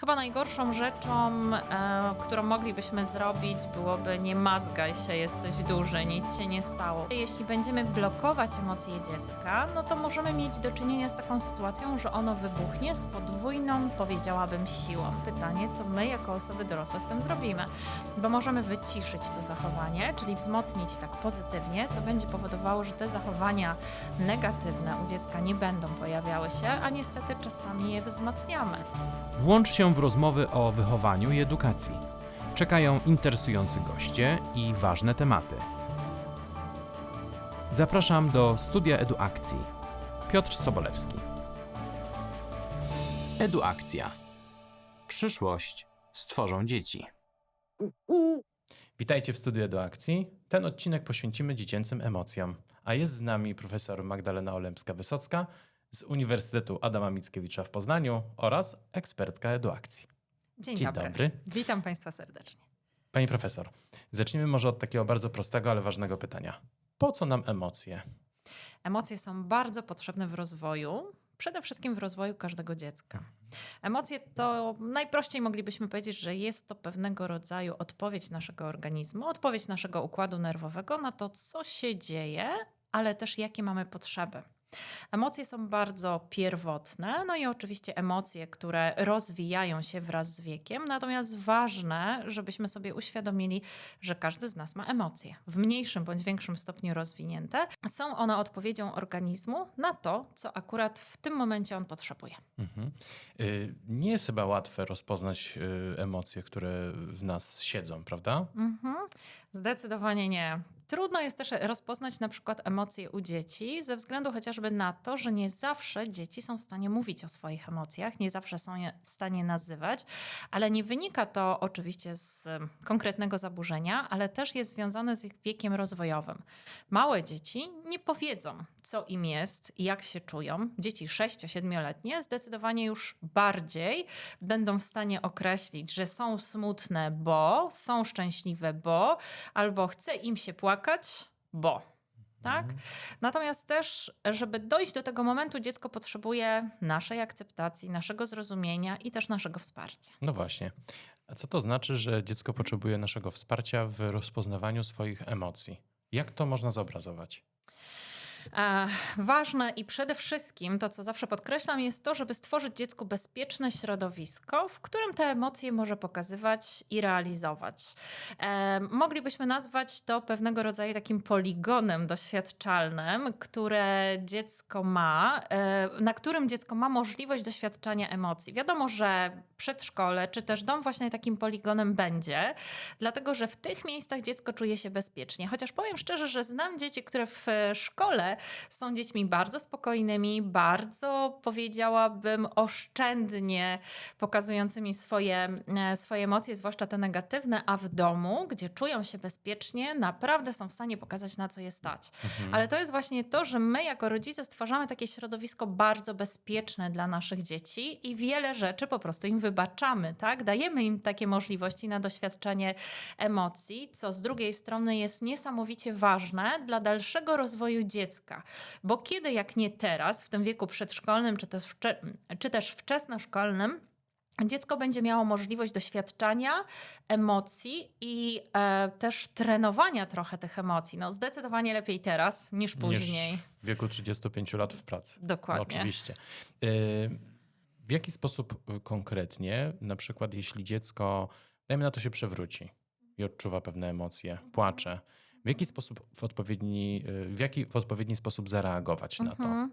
Chyba najgorszą rzeczą, e, którą moglibyśmy zrobić, byłoby nie mazgaj się, jesteś duży, nic się nie stało. Jeśli będziemy blokować emocje dziecka, no to możemy mieć do czynienia z taką sytuacją, że ono wybuchnie z podwójną, powiedziałabym, siłą. Pytanie, co my jako osoby dorosłe z tym zrobimy? Bo możemy wyciszyć to zachowanie, czyli wzmocnić tak pozytywnie, co będzie powodowało, że te zachowania negatywne u dziecka nie będą pojawiały się, a niestety czasami je wzmacniamy. Włącz się w rozmowy o wychowaniu i edukacji. Czekają interesujący goście i ważne tematy. Zapraszam do studia Eduakcji. Piotr Sobolewski. Eduakcja. Przyszłość stworzą dzieci. Witajcie w studiu do akcji. Ten odcinek poświęcimy dziecięcym emocjom, a jest z nami profesor Magdalena Olemska-Wysocka z Uniwersytetu Adama Mickiewicza w Poznaniu oraz ekspertka eduakcji. Dzień, Dzień dobry. dobry. Witam Państwa serdecznie. Pani profesor, zacznijmy może od takiego bardzo prostego, ale ważnego pytania. Po co nam emocje? Emocje są bardzo potrzebne w rozwoju, przede wszystkim w rozwoju każdego dziecka. Emocje to najprościej moglibyśmy powiedzieć, że jest to pewnego rodzaju odpowiedź naszego organizmu, odpowiedź naszego układu nerwowego na to, co się dzieje, ale też jakie mamy potrzeby. Emocje są bardzo pierwotne, no i oczywiście emocje, które rozwijają się wraz z wiekiem. Natomiast ważne, żebyśmy sobie uświadomili, że każdy z nas ma emocje w mniejszym bądź większym stopniu rozwinięte. Są one odpowiedzią organizmu na to, co akurat w tym momencie on potrzebuje. Mhm. Y, Nie jest chyba łatwe rozpoznać y, emocje, które w nas siedzą, prawda? Mhm. Zdecydowanie nie. Trudno jest też rozpoznać na przykład emocje u dzieci, ze względu chociażby na to, że nie zawsze dzieci są w stanie mówić o swoich emocjach, nie zawsze są je w stanie nazywać, ale nie wynika to oczywiście z konkretnego zaburzenia, ale też jest związane z ich wiekiem rozwojowym. Małe dzieci nie powiedzą, co im jest i jak się czują. Dzieci 6-7-letnie zdecydowanie już bardziej będą w stanie określić, że są smutne, bo są szczęśliwe, bo albo chce im się płakać, bo. Tak? Natomiast też, żeby dojść do tego momentu, dziecko potrzebuje naszej akceptacji, naszego zrozumienia i też naszego wsparcia. No właśnie. A co to znaczy, że dziecko potrzebuje naszego wsparcia w rozpoznawaniu swoich emocji? Jak to można zobrazować? Ważne i przede wszystkim to, co zawsze podkreślam, jest to, żeby stworzyć dziecku bezpieczne środowisko, w którym te emocje może pokazywać i realizować. E, moglibyśmy nazwać to pewnego rodzaju takim poligonem doświadczalnym, które dziecko ma, e, na którym dziecko ma możliwość doświadczania emocji. Wiadomo, że przedszkole czy też dom właśnie takim poligonem będzie, dlatego że w tych miejscach dziecko czuje się bezpiecznie. Chociaż powiem szczerze, że znam dzieci, które w szkole są dziećmi bardzo spokojnymi, bardzo powiedziałabym oszczędnie pokazującymi swoje, e, swoje emocje, zwłaszcza te negatywne, a w domu, gdzie czują się bezpiecznie, naprawdę są w stanie pokazać, na co je stać. Ale to jest właśnie to, że my jako rodzice stwarzamy takie środowisko bardzo bezpieczne dla naszych dzieci i wiele rzeczy po prostu im wybaczamy, tak? Dajemy im takie możliwości na doświadczenie emocji, co z drugiej strony jest niesamowicie ważne dla dalszego rozwoju dziecka. Bo kiedy jak nie teraz, w tym wieku przedszkolnym czy też, czy też wczesnoszkolnym, Dziecko będzie miało możliwość doświadczania emocji i e, też trenowania trochę tych emocji. No, zdecydowanie lepiej teraz niż później. Niż w wieku 35 lat w pracy. Dokładnie. No, oczywiście. Y, W jaki sposób y, konkretnie, na przykład jeśli dziecko, dajmy na to się przewróci i odczuwa pewne emocje, płacze, w jaki sposób w odpowiedni, y, w jaki w odpowiedni sposób zareagować na to?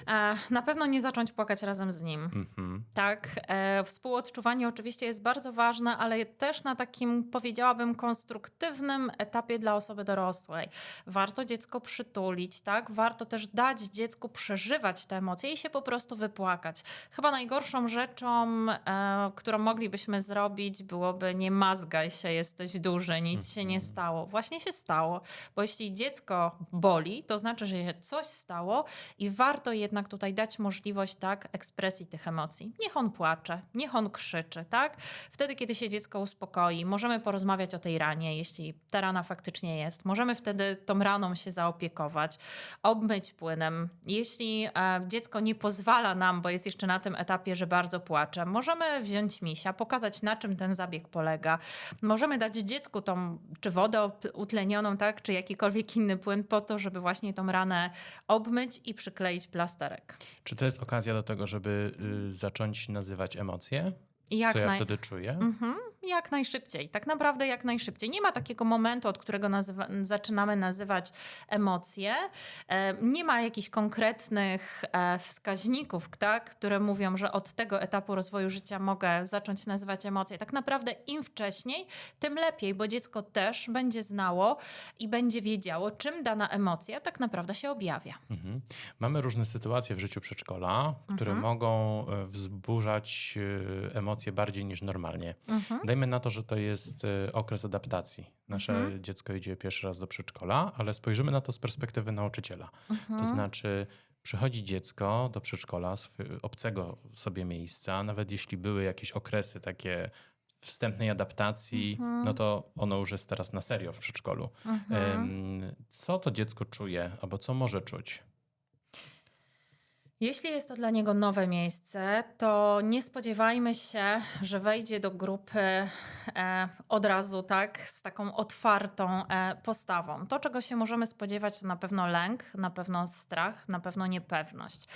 Mhm. E, na pewno nie zacząć płakać razem z nim. Mhm. Tak, e, współodczuwanie oczywiście jest bardzo ważne, ale też na takim, powiedziałabym, konstruktywnym etapie dla osoby dorosłej. Warto dziecko przytulić, tak? Warto też dać dziecku przeżywać te emocje i się po prostu wypłakać. Chyba najgorszą rzeczą, e, którą moglibyśmy zrobić, byłoby nie mazgaj się, jesteś duży, nic się nie stało. Właśnie się stało, bo jeśli dziecko boli, to znaczy, że się coś stało i warto je jednak tutaj dać możliwość tak ekspresji tych emocji. Niech on płacze, niech on krzyczy, tak? Wtedy, kiedy się dziecko uspokoi, możemy porozmawiać o tej ranie, jeśli ta rana faktycznie jest. Możemy wtedy tą raną się zaopiekować, obmyć płynem. Jeśli e, dziecko nie pozwala nam, bo jest jeszcze na tym etapie, że bardzo płacze, możemy wziąć misia, pokazać na czym ten zabieg polega. Możemy dać dziecku tą, czy wodę utlenioną, tak, czy jakikolwiek inny płyn po to, żeby właśnie tą ranę obmyć i przykleić plasterek. Czy to jest okazja do tego, żeby y, zacząć nazywać emocje? Jak Co ja naj- wtedy czuję? Mhm, jak najszybciej. Tak naprawdę jak najszybciej. Nie ma takiego momentu, od którego nazywa, zaczynamy nazywać emocje. E, Nie ma jakichś konkretnych e, wskaźników, tak, które mówią, że od tego etapu rozwoju życia mogę zacząć nazywać emocje. Tak naprawdę im wcześniej, tym lepiej, bo dziecko też będzie znało i będzie wiedziało, czym dana emocja tak naprawdę się objawia. Mhm. Mamy różne sytuacje w życiu przedszkola, które Mhm. mogą e, wzburzać emocje bardziej niż normalnie. Mhm. Dajmy na to, że to jest e, okres adaptacji. Nasze Mhm. dziecko idzie pierwszy raz do przedszkola, ale spojrzymy na to z perspektywy nauczyciela. Mhm. To znaczy, przychodzi dziecko do przedszkola, obcego sobie miejsca, nawet jeśli były jakieś okresy takie wstępnej adaptacji, Mhm. no to ono już jest teraz na serio w przedszkolu. Mhm. Co to dziecko czuje, albo co może czuć? Jeśli jest to dla niego nowe miejsce, to nie spodziewajmy się, że wejdzie do grupy e, od razu tak, z taką otwartą e, postawą. To, czego się możemy spodziewać, to na pewno lęk, na pewno strach, na pewno niepewność.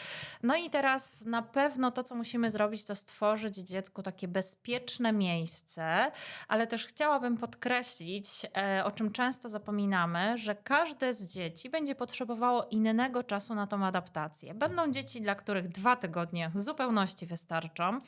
No i teraz na pewno to, co musimy zrobić, to stworzyć dziecku takie bezpieczne miejsce, ale też chciałabym podkreślić, e, o czym często zapominamy, że każde z dzieci będzie potrzebowało innego czasu na tą adaptację. Będą dzieci, dla których dwa tygodnie w zupełności wystarczą.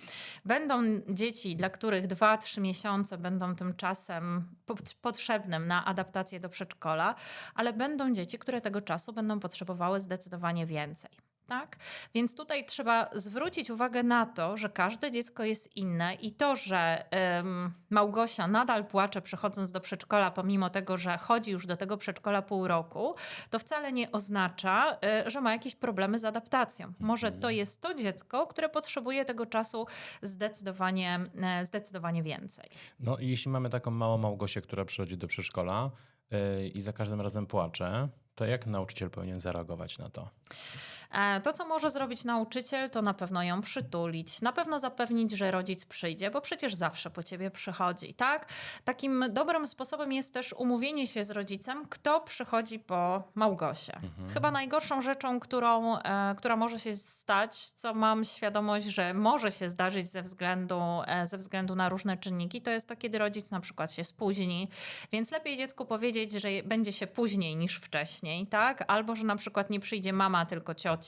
Będą dzieci, dla których dwa, trzy miesiące będą tym czasem po- potrzebnym na adaptację do przedszkola, ale będą dzieci, które tego czasu będą potrzebowały zdecydowanie więcej. Tak? Więc tutaj trzeba zwrócić uwagę na to, że każde dziecko jest inne i to, że ym, Małgosia nadal płacze przychodząc do przedszkola, pomimo tego, że chodzi już do tego przedszkola pół roku, to wcale nie oznacza, y, że ma jakieś problemy z adaptacją. Może to jest to dziecko, które potrzebuje tego czasu zdecydowanie, e, zdecydowanie więcej. No i jeśli mamy taką małą Małgosię, która przychodzi do przedszkola yy, i za każdym razem płacze, to jak nauczyciel powinien zareagować na to? E, To, co może zrobić nauczyciel, to na pewno ją przytulić, na pewno zapewnić, że rodzic przyjdzie, bo przecież zawsze po ciebie przychodzi, tak? Takim dobrym sposobem jest też umówienie się z rodzicem, kto przychodzi po Małgosię. Chyba najgorszą rzeczą, którą, e, która może się stać, co mam świadomość, że może się zdarzyć ze względu, e, ze względu na różne czynniki, to jest to, kiedy rodzic na przykład się spóźni, więc lepiej dziecku powiedzieć, że będzie się później niż wcześniej, tak? Albo, że na przykład nie przyjdzie mama, tylko ciocia.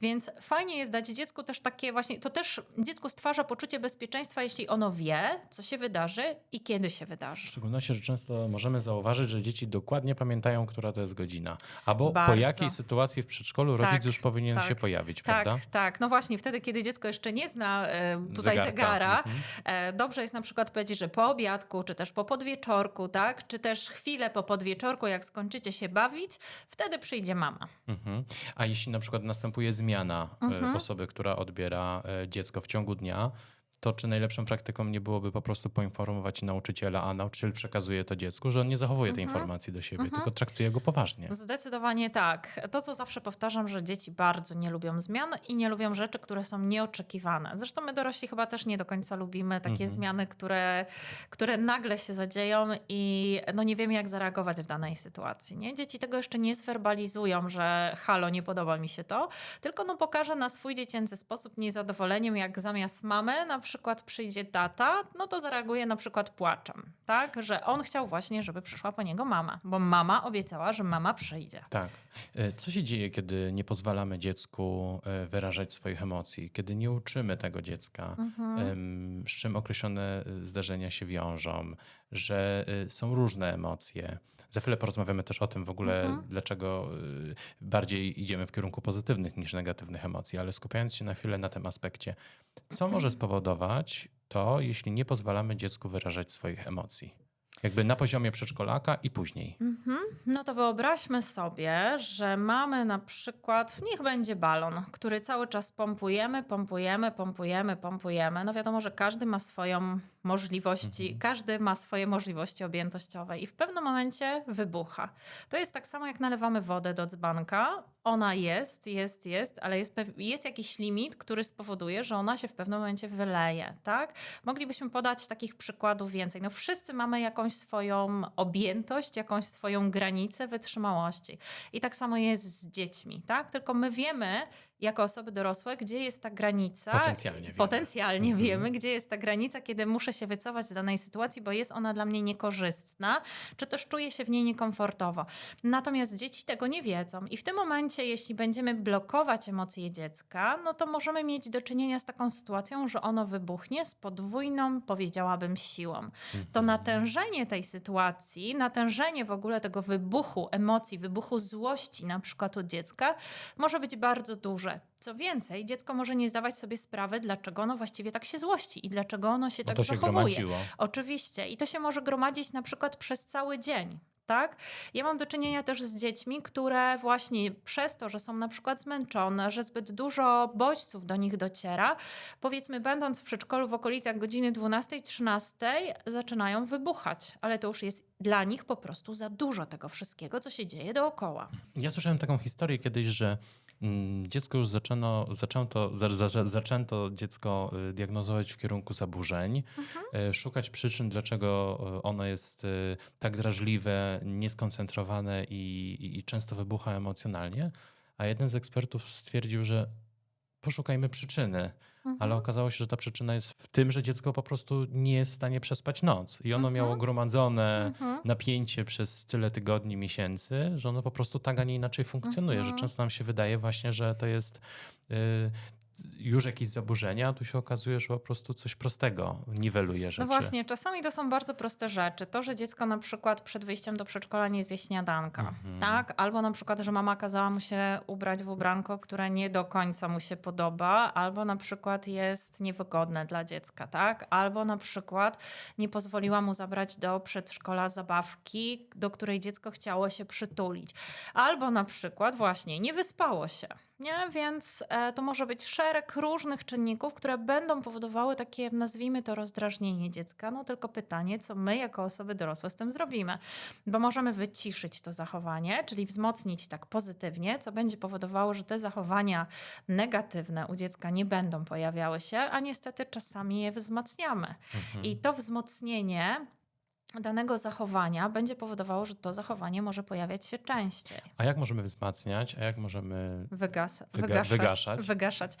Więc fajnie jest dać dziecku też takie właśnie, to też dziecku stwarza poczucie bezpieczeństwa, jeśli ono wie, co się wydarzy i kiedy się W wydarzy. szczególności, że często możemy zauważyć, że dzieci dokładnie pamiętają, która to jest godzina. Albo po Bardzo. jakiej sytuacji w przedszkolu rodzic Tak, już powinien tak, się pojawić, Tak, prawda? tak. No właśnie, wtedy, kiedy dziecko jeszcze nie zna e, tutaj Zegarka. zegara, Mhm. e, dobrze jest na przykład powiedzieć, że po obiadku, czy też po podwieczorku, tak? Czy też chwilę po podwieczorku, jak skończycie się bawić, wtedy przyjdzie mama. Mhm. A jeśli na przykład następuje zmiana e, Mhm. osoby, która odbiera e, dziecko w ciągu dnia, to czy najlepszą praktyką nie byłoby po prostu poinformować nauczyciela, a nauczyciel przekazuje to dziecku, że on nie zachowuje tej Mhm. informacji do siebie, tylko traktuje go poważnie. Zdecydowanie tak. To, co zawsze powtarzam, że dzieci bardzo nie lubią zmian i nie lubią rzeczy, które są nieoczekiwane. Zresztą my dorośli chyba też nie do końca lubimy takie Mhm. zmiany, które, które nagle się zadzieją i no nie wiemy, jak zareagować w danej sytuacji. Nie? Dzieci tego jeszcze nie zwerbalizują, że halo, nie podoba mi się to, tylko no pokaże na swój dziecięcy sposób niezadowoleniem, jak zamiast mamy na przykład przyjdzie tata, no to zareaguje na przykład płaczem, tak? Że on chciał właśnie, żeby przyszła po niego mama, bo mama obiecała, że mama przyjdzie. Tak. E, Co się dzieje, kiedy nie pozwalamy dziecku e, wyrażać swoich emocji, kiedy nie uczymy tego dziecka, Mhm. z czym określone e, zdarzenia się wiążą, że są różne emocje. Za chwilę porozmawiamy też o tym w ogóle, Mhm. dlaczego e, bardziej idziemy w kierunku pozytywnych niż negatywnych emocji, ale skupiając się na chwilę na tym aspekcie, co może spowodować to, jeśli nie pozwalamy dziecku wyrażać swoich emocji? Jakby na poziomie przedszkolaka i później. Mhm. No to wyobraźmy sobie, że mamy na przykład, niech będzie balon, który cały czas pompujemy, pompujemy, pompujemy, pompujemy. No wiadomo, że każdy ma swoją możliwości, każdy ma swoje możliwości objętościowe i w pewnym momencie wybucha. To jest tak samo jak nalewamy wodę do dzbanka. Ona jest, jest, jest, ale jest, jest jakiś limit, który spowoduje, że ona się w pewnym momencie wyleje, tak? Moglibyśmy podać takich przykładów więcej. No wszyscy mamy jakąś swoją objętość, jakąś swoją granicę wytrzymałości. I tak samo jest z dziećmi, tak? Tylko my wiemy, jako osoby dorosłe, gdzie jest ta granica. Potencjalnie wiemy. Potencjalnie Mhm. wiemy, gdzie jest ta granica, kiedy muszę się wycofać z danej sytuacji, bo jest ona dla mnie niekorzystna, czy też czuję się w niej niekomfortowo. Natomiast dzieci tego nie wiedzą i w tym momencie, jeśli będziemy blokować emocje dziecka, no to możemy mieć do czynienia z taką sytuacją, że ono wybuchnie z podwójną, powiedziałabym, siłą. To natężenie tej sytuacji, natężenie w ogóle tego wybuchu emocji, wybuchu złości na przykład u dziecka może być bardzo duże. Co więcej, dziecko może nie zdawać sobie sprawy, dlaczego ono właściwie tak się złości i dlaczego ono się Bo tak to się zachowuje. gromadziło. Oczywiście. I to się może gromadzić na przykład przez cały dzień. Tak? Ja mam do czynienia też z dziećmi, które właśnie przez to, że są na przykład zmęczone, że zbyt dużo bodźców do nich dociera, powiedzmy, będąc w przedszkolu w okolicach godziny 12-13, zaczynają wybuchać, ale to już jest dla nich po prostu za dużo tego wszystkiego, co się dzieje dookoła. Ja słyszałem taką historię kiedyś, że dziecko już zaczęto, zaczęto, za, za, zaczęto dziecko y, diagnozować w kierunku zaburzeń, y, szukać przyczyn, dlaczego y, ono jest y, tak drażliwe, nieskoncentrowane i, i, i często wybucha emocjonalnie. A jeden z ekspertów stwierdził, że poszukajmy przyczyny. Ale okazało się, że ta przyczyna jest w tym, że dziecko po prostu nie jest w stanie przespać noc. I ono miało gromadzone napięcie przez tyle tygodni, miesięcy, że ono po prostu tak, a nie inaczej funkcjonuje. Że często nam się wydaje właśnie, że to jest y, już jakieś zaburzenia, a tu się okazuje, że po prostu coś prostego niweluje rzeczy. No właśnie, czasami to są bardzo proste rzeczy. To, że dziecko na przykład przed wyjściem do przedszkola nie zje śniadanka, Mhm. tak? Albo na przykład, że mama kazała mu się ubrać w ubranko, które nie do końca mu się podoba, albo na przykład jest niewygodne dla dziecka, tak? Albo na przykład nie pozwoliła mu zabrać do przedszkola zabawki, do której dziecko chciało się przytulić. Albo na przykład właśnie nie wyspało się. Nie? Więc e, to może być szereg różnych czynników, które będą powodowały takie, nazwijmy to, rozdrażnienie dziecka. No tylko pytanie, co my jako osoby dorosłe z tym zrobimy. Bo możemy wyciszyć to zachowanie, czyli wzmocnić tak pozytywnie, co będzie powodowało, że te zachowania negatywne u dziecka nie będą pojawiały się, a niestety czasami je wzmacniamy. I to wzmocnienie danego zachowania będzie powodowało, że to zachowanie może pojawiać się częściej. A jak możemy wzmacniać, a jak możemy Wygas, Wyga- wygaszać. wygaszać. wygaszać.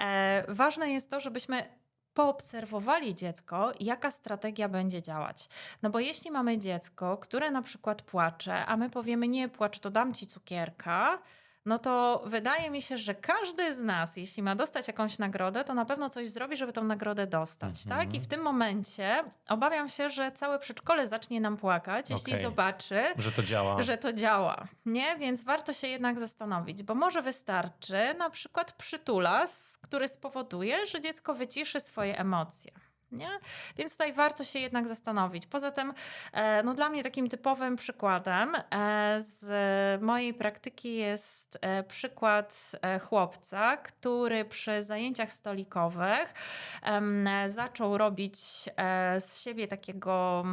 E, ważne jest to, żebyśmy poobserwowali dziecko, jaka strategia będzie działać. No bo jeśli mamy dziecko, które na przykład płacze, a my powiemy nie płacz, to dam ci cukierka, no to wydaje mi się, że każdy z nas, jeśli ma dostać jakąś nagrodę, to na pewno coś zrobi, żeby tą nagrodę dostać, tak? I w tym momencie obawiam się, że całe przedszkole zacznie nam płakać, jeśli Okej. zobaczy, że to działa? że to działa, nie? Więc warto się jednak zastanowić, bo może wystarczy na przykład przytulas, który spowoduje, że dziecko wyciszy swoje emocje. Nie? Więc tutaj warto się jednak zastanowić. Poza tym, e, no dla mnie takim typowym przykładem e, z mojej praktyki jest e, przykład chłopca, który przy zajęciach stolikowych zaczął robić z siebie takiego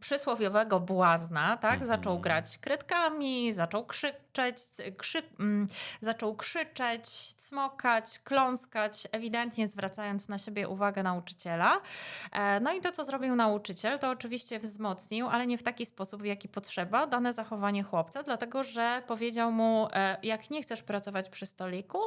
przysłowiowego błazna, tak? Mhm. Zaczął grać kredkami, zaczął krzyczeć, krzy, mm, zaczął krzyczeć, cmokać, kląskać, ewidentnie zwracając na siebie uwagę nauczyciela. E, No i to, co zrobił nauczyciel, to oczywiście wzmocnił, ale nie w taki sposób, w jaki potrzeba, dane zachowanie chłopca, dlatego że powiedział mu, e, jak nie chcesz pracować przy stoliku,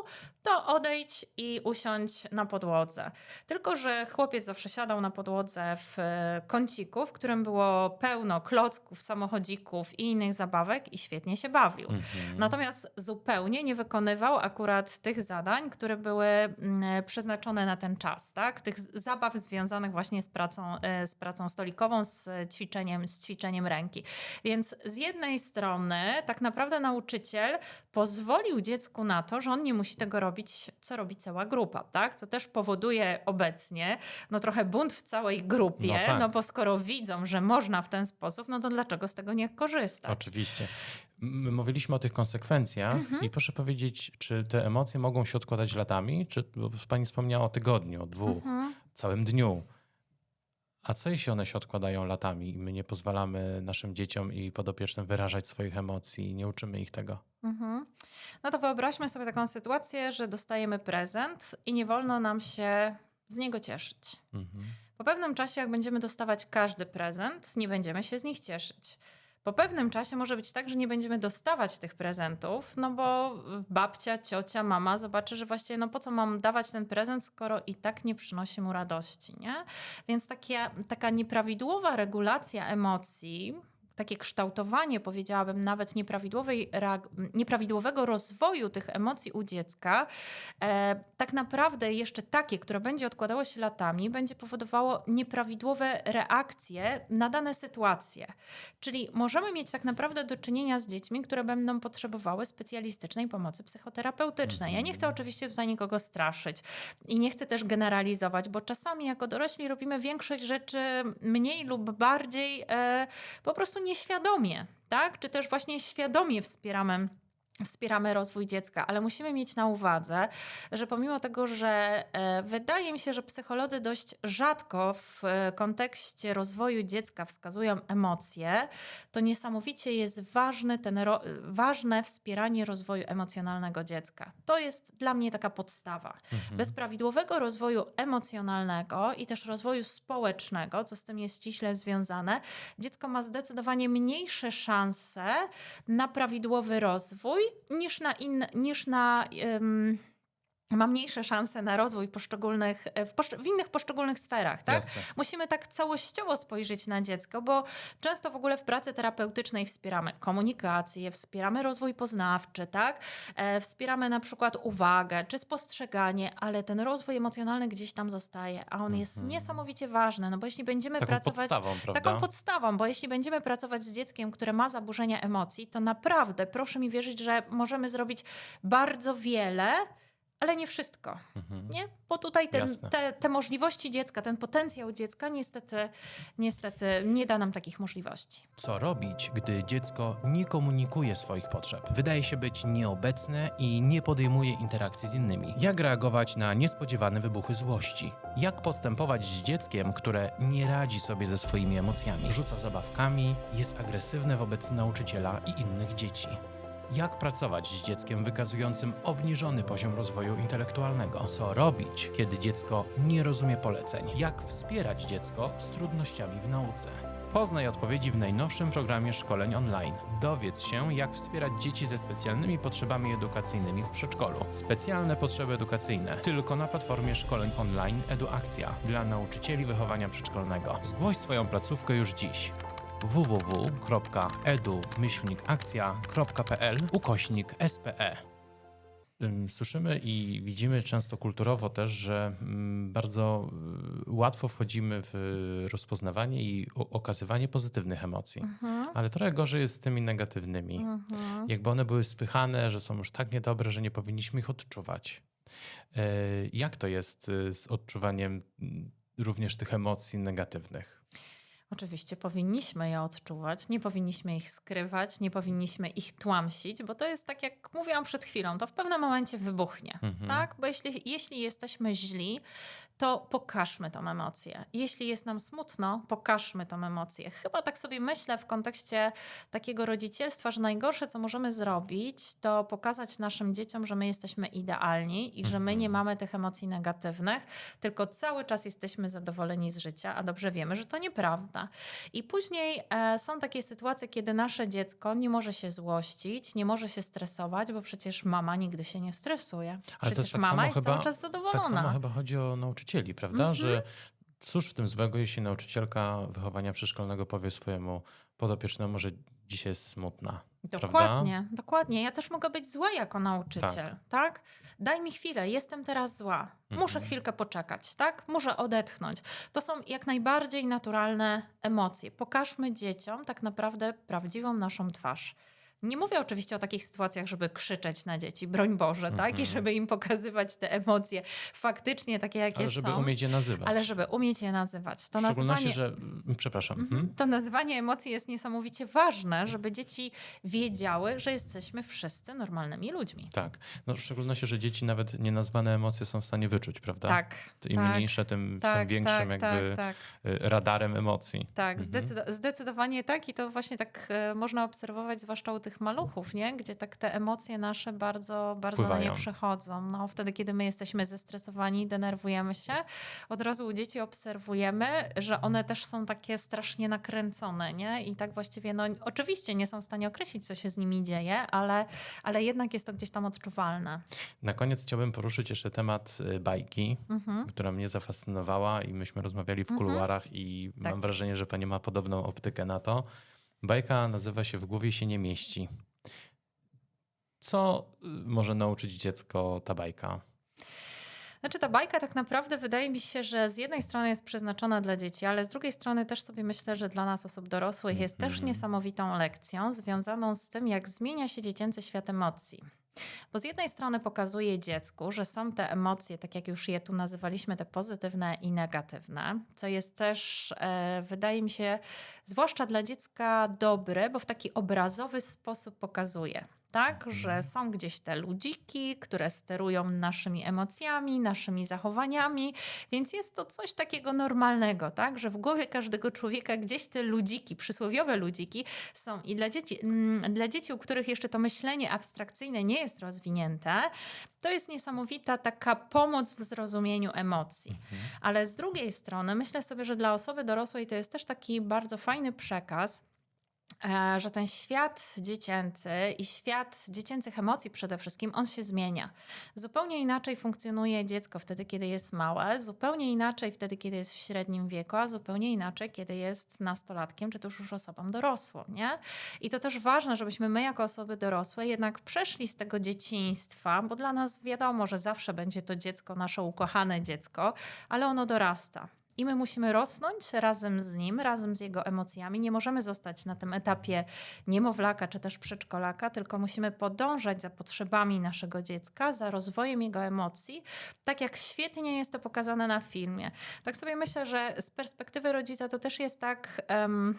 to odejdź i usiądź na podłodze. Tylko, że chłopiec zawsze siadał na podłodze w e, kąciku, w którym było pełno klocków, samochodzików i innych zabawek i świetnie się bawił. Mhm. Natomiast zupełnie nie wykonywał akurat tych zadań, które były mm, przeznaczone na ten czas, tak? Tych zabaw związanych właśnie z pracą, e, z pracą stolikową, z ćwiczeniem, z ćwiczeniem ręki. Więc z jednej strony tak naprawdę nauczyciel pozwolił dziecku na to, że on nie musi tego robić, co robi cała grupa, tak? Co też powoduje obecnie no trochę bunt w całej grupie, No no, tak. bo skoro widzą, że można można w ten sposób, no to dlaczego z tego nie korzystać? Oczywiście. My mówiliśmy o tych konsekwencjach Mhm. i proszę powiedzieć, czy te emocje mogą się odkładać latami? Czy bo pani wspomniała o tygodniu, dwóch, Mhm. całym dniu? A co jeśli one się odkładają latami i my nie pozwalamy naszym dzieciom i podopiecznym wyrażać swoich emocji i nie uczymy ich tego? Mhm. No to wyobraźmy sobie taką sytuację, że dostajemy prezent i nie wolno nam się z niego cieszyć. Mhm. Po pewnym czasie, jak będziemy dostawać każdy prezent, nie będziemy się z nich cieszyć. Po pewnym czasie może być tak, że nie będziemy dostawać tych prezentów, no bo babcia, ciocia, mama zobaczy, że właściwie no po co mam dawać ten prezent, skoro i tak nie przynosi mu radości, nie? Więc takie, taka nieprawidłowa regulacja emocji, takie kształtowanie, powiedziałabym, nawet nieprawidłowej, nieprawidłowego rozwoju tych emocji u dziecka, e, tak naprawdę jeszcze takie, które będzie odkładało się latami, będzie powodowało nieprawidłowe reakcje na dane sytuacje. Czyli możemy mieć tak naprawdę do czynienia z dziećmi, które będą potrzebowały specjalistycznej pomocy psychoterapeutycznej. Ja nie chcę oczywiście tutaj nikogo straszyć i nie chcę też generalizować, bo czasami jako dorośli robimy większość rzeczy mniej lub bardziej e, po prostu nieświadomie, tak? Czy też właśnie świadomie wspieramy wspieramy rozwój dziecka, ale musimy mieć na uwadze, że pomimo tego, że e, wydaje mi się, że psycholodzy dość rzadko w e, kontekście rozwoju dziecka wskazują emocje, to niesamowicie jest ważny ten ważne wspieranie rozwoju emocjonalnego dziecka. To jest dla mnie taka podstawa. Mhm. Bez prawidłowego rozwoju emocjonalnego i też rozwoju społecznego, co z tym jest ściśle związane, dziecko ma zdecydowanie mniejsze szanse na prawidłowy rozwój niż na, in, niż na ym, ma mniejsze szanse na rozwój poszczególnych, e, w, poszcz- w innych poszczególnych sferach, tak? Jasne. Musimy tak całościowo spojrzeć na dziecko, bo często w ogóle w pracy terapeutycznej wspieramy komunikację, wspieramy rozwój poznawczy, tak? E, wspieramy na przykład uwagę czy spostrzeganie, ale ten rozwój emocjonalny gdzieś tam zostaje, a on jest Mhm. niesamowicie ważny, no bo jeśli będziemy Taką pracować podstawą, prawda? taką podstawą, bo jeśli będziemy pracować z dzieckiem, które ma zaburzenia emocji, to naprawdę proszę mi wierzyć, że możemy zrobić bardzo wiele, ale nie wszystko. Mhm. Nie? Bo tutaj ten, te, te możliwości dziecka, ten potencjał dziecka niestety, niestety nie da nam takich możliwości. Co robić, gdy dziecko nie komunikuje swoich potrzeb? Wydaje się być nieobecne i nie podejmuje interakcji z innymi. Jak reagować na niespodziewane wybuchy złości? Jak postępować z dzieckiem, które nie radzi sobie ze swoimi emocjami? Rzuca zabawkami, jest agresywne wobec nauczyciela i innych dzieci. Jak pracować z dzieckiem wykazującym obniżony poziom rozwoju intelektualnego? Co robić, kiedy dziecko nie rozumie poleceń? Jak wspierać dziecko z trudnościami w nauce? Poznaj odpowiedzi w najnowszym programie szkoleń online. Dowiedz się, jak wspierać dzieci ze specjalnymi potrzebami edukacyjnymi w przedszkolu. Specjalne potrzeby edukacyjne tylko na platformie szkoleń online EduAkcja dla nauczycieli wychowania przedszkolnego. Zgłoś swoją placówkę już dziś www.edu-akcja.pl ukośnik. SPE. Ym, Słyszymy i widzimy często kulturowo też, że mm, bardzo y, łatwo wchodzimy w rozpoznawanie i okazywanie pozytywnych emocji. Mhm. Ale trochę gorzej jest z tymi negatywnymi. Mhm. Jakby one były spychane, że są już tak niedobre, że nie powinniśmy ich odczuwać. E, Jak to jest y, z odczuwaniem mm, również tych emocji negatywnych? Oczywiście powinniśmy je odczuwać, nie powinniśmy ich skrywać, nie powinniśmy ich tłamsić, bo to jest tak, jak mówiłam przed chwilą, to w pewnym momencie wybuchnie, Mhm. tak? Bo jeśli, jeśli jesteśmy źli, to pokażmy tą emocję. Jeśli jest nam smutno, pokażmy tą emocję. Chyba tak sobie myślę w kontekście takiego rodzicielstwa, że najgorsze, co możemy zrobić, to pokazać naszym dzieciom, że my jesteśmy idealni i że my Mhm. nie mamy tych emocji negatywnych, tylko cały czas jesteśmy zadowoleni z życia, a dobrze wiemy, że to nieprawda. I później e, są takie sytuacje, kiedy nasze dziecko nie może się złościć, nie może się stresować, bo przecież mama nigdy się nie stresuje. Ale to Przecież jest tak mama jest chyba- cały czas zadowolona. Tak samo chyba chodzi o nauczycieli, prawda? Mhm. Że cóż w tym złego, jeśli nauczycielka wychowania przedszkolnego powie swojemu podopiecznemu, że dzisiaj jest smutna. Dokładnie, dokładnie. Ja też mogę być zła jako nauczyciel, Tak. tak. Daj mi chwilę, jestem teraz zła. Muszę Mhm. chwilkę poczekać, tak? Muszę odetchnąć. To są jak najbardziej naturalne emocje. Pokażmy dzieciom tak naprawdę prawdziwą naszą twarz. Nie mówię oczywiście o takich sytuacjach, żeby krzyczeć na dzieci, broń Boże, tak? I Mhm. żeby im pokazywać te emocje faktycznie takie, jakie Ale żeby są. umieć je nazywać. Ale żeby umieć je nazywać. To w szczególności, nazywanie... że... mm, Przepraszam. Mhm. Mhm. To nazywanie emocji jest niesamowicie ważne, żeby dzieci wiedziały, że jesteśmy wszyscy normalnymi ludźmi. Tak. No, w szczególności, że dzieci nawet nienazwane emocje są w stanie wyczuć, prawda? Tak. Im tak, mniejsze, tym tak, są większym tak, jakby tak, tak. y, radarem emocji. Tak, Mhm. zdecydo- zdecydowanie tak i to właśnie tak e, można obserwować, zwłaszcza u tych maluchów, nie? gdzie tak te emocje nasze bardzo, bardzo na nie Wpływają. przechodzą. No, wtedy, kiedy my jesteśmy zestresowani, denerwujemy się, od razu u dzieci obserwujemy, że one też są takie strasznie nakręcone, nie? I tak właściwie, no oczywiście nie są w stanie określić, co się z nimi dzieje, ale, ale jednak jest to gdzieś tam odczuwalne. Na koniec chciałbym poruszyć jeszcze temat y, bajki, Mhm. która mnie zafascynowała i myśmy rozmawiali w Mhm. kuluarach i Tak. mam wrażenie, że pani ma podobną optykę na to. Bajka nazywa się W głowie się nie mieści. Co y, może nauczyć dziecko ta bajka? Znaczy ta bajka tak naprawdę wydaje mi się, że z jednej strony jest przeznaczona dla dzieci, ale z drugiej strony też sobie myślę, że dla nas osób dorosłych jest też Mhm. niesamowitą lekcją związaną z tym, jak zmienia się dziecięcy świat emocji. Bo z jednej strony pokazuje dziecku, że są te emocje, tak jak już je tu nazywaliśmy, te pozytywne i negatywne, co jest też, e, wydaje mi się, zwłaszcza dla dziecka dobre, bo w taki obrazowy sposób pokazuje. Tak, że są gdzieś te ludziki, które sterują naszymi emocjami, naszymi zachowaniami, więc jest to coś takiego normalnego, tak, że w głowie każdego człowieka gdzieś te ludziki, przysłowiowe ludziki są. I dla dzieci, mm, dla dzieci, u których jeszcze to myślenie abstrakcyjne nie jest rozwinięte, to jest niesamowita taka pomoc w zrozumieniu emocji. Ale z drugiej strony myślę sobie, że dla osoby dorosłej to jest też taki bardzo fajny przekaz, że ten świat dziecięcy i świat dziecięcych emocji przede wszystkim, on się zmienia. Zupełnie inaczej funkcjonuje dziecko wtedy, kiedy jest małe, zupełnie inaczej wtedy, kiedy jest w średnim wieku, a zupełnie inaczej, kiedy jest nastolatkiem, czy też już osobą dorosłą, nie? I to też ważne, żebyśmy my jako osoby dorosłe jednak przeszli z tego dzieciństwa, bo dla nas wiadomo, że zawsze będzie to dziecko, nasze ukochane dziecko, ale ono dorasta. I my musimy rosnąć razem z nim, razem z jego emocjami. Nie możemy zostać na tym etapie niemowlaka czy też przedszkolaka, tylko musimy podążać za potrzebami naszego dziecka, za rozwojem jego emocji, tak jak świetnie jest to pokazane na filmie. Tak sobie myślę, że z perspektywy rodzica to też jest tak. em,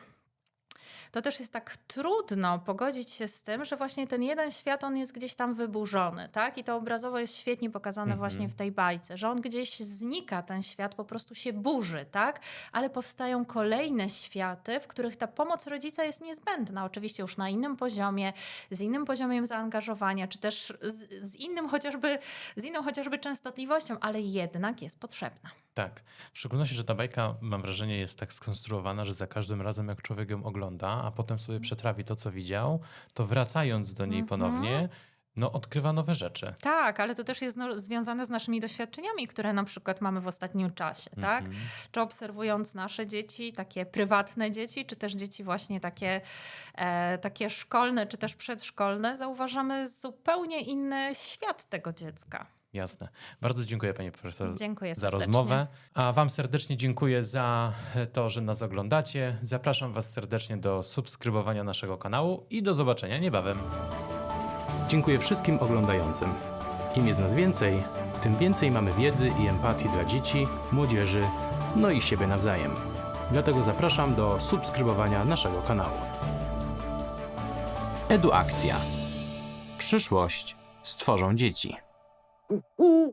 to też jest tak trudno pogodzić się z tym, że właśnie ten jeden świat, on jest gdzieś tam wyburzony, tak? I to obrazowo jest świetnie pokazane Mhm. właśnie w tej bajce, że on gdzieś znika, ten świat po prostu się burzy, tak? Ale powstają kolejne światy, w których ta pomoc rodzica jest niezbędna. Oczywiście już na innym poziomie, z innym poziomem zaangażowania, czy też z, z innym chociażby, z inną chociażby częstotliwością, ale jednak jest potrzebna. Tak. W szczególności, że ta bajka, mam wrażenie, jest tak skonstruowana, że za każdym razem, jak człowiek ją ogląda, a potem sobie przetrawi to, co widział, to wracając do niej Mhm. ponownie, no odkrywa nowe rzeczy. Tak, ale to też jest no, związane z naszymi doświadczeniami, które na przykład mamy w ostatnim czasie, tak? Mhm. Czy obserwując nasze dzieci, takie prywatne dzieci, czy też dzieci właśnie takie, e, takie szkolne, czy też przedszkolne, zauważamy zupełnie inny świat tego dziecka. Jasne. Bardzo dziękuję, panie profesor, Dziękuję za rozmowę. A Wam serdecznie dziękuję za to, że nas oglądacie. Zapraszam Was serdecznie do subskrybowania naszego kanału i do zobaczenia niebawem. Dziękuję wszystkim oglądającym. Im jest nas więcej, tym więcej mamy wiedzy i empatii dla dzieci, młodzieży, no i siebie nawzajem. Dlatego zapraszam do subskrybowania naszego kanału. Eduakcja. Przyszłość stworzą dzieci. 呜、嗯。